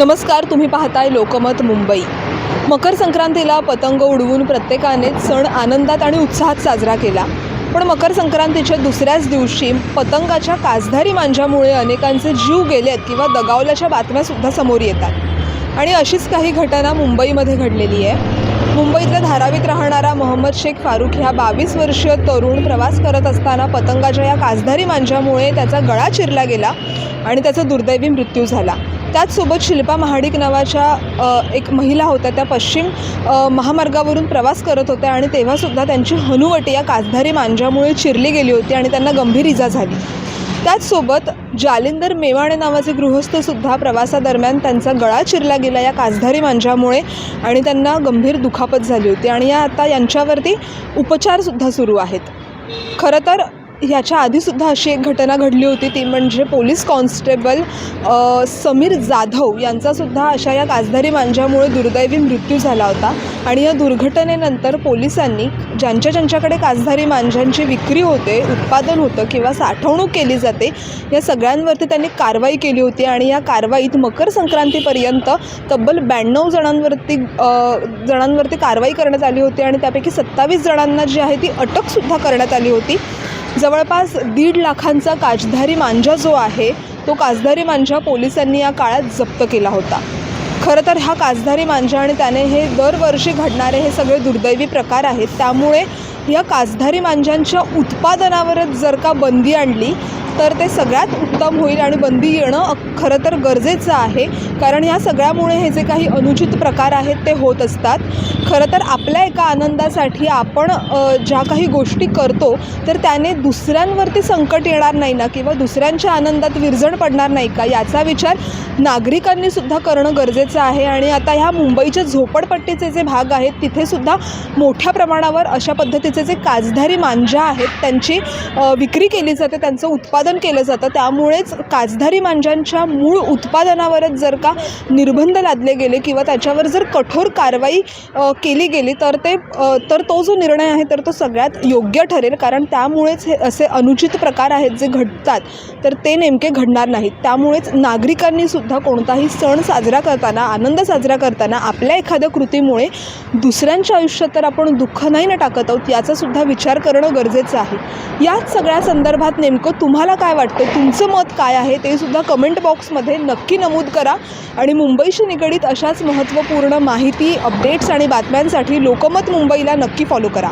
नमस्कार तुम्ही पाहताय लोकमत मुंबई. मकर संक्रांतीला पतंग उडवून प्रत्येकाने सण आनंदात आणि उत्साहात साजरा केला. पण मकर संक्रांतीच्या दुसऱ्याच दिवशी पतंगाच्या कासधारी मांजामुळे अनेकांचे जीव गेलेत किंवा दगावल्याच्या बातम्यासुद्धा समोर येतात. आणि अशीच काही घटना मुंबईमध्ये घडलेली आहे. मुंबईतल्या धारावीत राहणारा मोहम्मद शेख फारुख ह्या बावीस वर्षीय तरुण प्रवास करत असताना पतंगाच्या या कासधारी मांजामुळे त्याचा गळा चिरला गेला आणि त्याचा दुर्दैवी मृत्यू झाला. त्याचसोबत शिल्पा महाडिक नावाच्या एक महिला होत्या त्या पश्चिम महामार्गावरून प्रवास करत होत्या आणि तेव्हासुद्धा त्यांची हनुवटी या कासधारी मांजामुळे चिरली गेली होती आणि त्यांना गंभीर इजा झाली. त्याचसोबत जालिंदर मेवाणे नावाचे गृहस्थसुद्धा प्रवासादरम्यान त्यांचा गळा चिरला गेला या कासधारी मांजामुळे आणि त्यांना गंभीर दुखापत झाली होती. आणि या आता यांच्यावरती उपचारसुद्धा सुरू आहेत. खरं तर ह्याच्या आधीसुद्धा अशी एक घटना घडली होती ती म्हणजे पोलीस कॉन्स्टेबल समीर जाधव यांचासुद्धा अशा या कासधारी मांजामुळे दुर्दैवी मृत्यू झाला होता. आणि या दुर्घटनेनंतर पोलिसांनी ज्यांच्या ज्यांच्याकडे कासधारी मांजांची विक्री होते उत्पादन होतं किंवा साठवणूक केली जाते या सगळ्यांवरती त्यांनी कारवाई केली होती. आणि या कारवाईत मकर संक्रांतीपर्यंत तब्बल ब्याण्णव जणांवरती जणांवरती कारवाई करण्यात आली होती. आणि त्यापैकी सत्तावीस जणांना जी आहे ती अटकसुद्धा करण्यात आली होती. जवळपास दीड लाखांचा काचधारी मांजा जो आहे तो काजधारी मांजा पोलिसांनी या काळात जप्त केला होता. खरं तर हा काजधारी मांजा आणि त्याने हे दरवर्षी घडणारे हे सगळे दुर्दैवी प्रकार आहेत. त्यामुळे या काजधारी मांजांच्या उत्पादनावरच जर का बंदी आणली तर ते सगळ्यात उत्तम होईल आणि बंदी येणं खरं तर गरजेचं आहे. कारण या सगळ्यामुळे हे जे काही अनुचित प्रकार आहेत ते होत असतात. खरं तर आपल्या एका आनंदासाठी आपण ज्या काही गोष्टी करतो तर त्याने दुसऱ्यांवरती संकट येणार नाही ना? किंवा दुसऱ्यांच्या आनंदात विरजण पडणार नाही का? याचा विचार नागरिकांनी सुद्धा करणं गरजेचं आहे. आणि आता ह्या मुंबईच्या झोपडपट्टीचे जे भाग आहेत तिथे सुद्धा मोठ्या प्रमाणावर अशा पद्धतीचे जे काचधारी मांजा आहेत त्यांची विक्री केली जाते त्यांचं उत्पादन उत्पादन केलं जातं. त्यामुळेच काजधारी मांजांच्या मूळ उत्पादनावरच जर का निर्बंध लादले गेले किंवा त्याच्यावर जर कठोर कारवाई केली गेली तर ते तर तो जो निर्णय आहे तर तो सगळ्यात योग्य ठरेल. कारण त्यामुळेच हे असे अनुचित प्रकार आहेत जे घडतात. तर ते नेमके घडणार नाहीत. त्यामुळेच नागरिकांनी सुद्धा कोणताही सण साजरा करताना आनंद साजरा करताना आपल्या एखाद्या कृतीमुळे दुसऱ्यांच्या आयुष्यात तर आपण दुःख नाही ना टाकत आहोत याचासुद्धा विचार करणं गरजेचं आहे. याच सगळ्या संदर्भात नेमकं तुम्हाला तुम्हाला काय वाटतं? तुमचं मत काय आहे? ते सुद्धा कमेंट बॉक्समध्ये नक्की नमूद करा. आणि मुंबईशी निगडीत अशाच महत्त्वपूर्ण माहिती अपडेट्स आणि बातम्यांसाठी लोकमत मुंबईला नक्की फॉलो करा.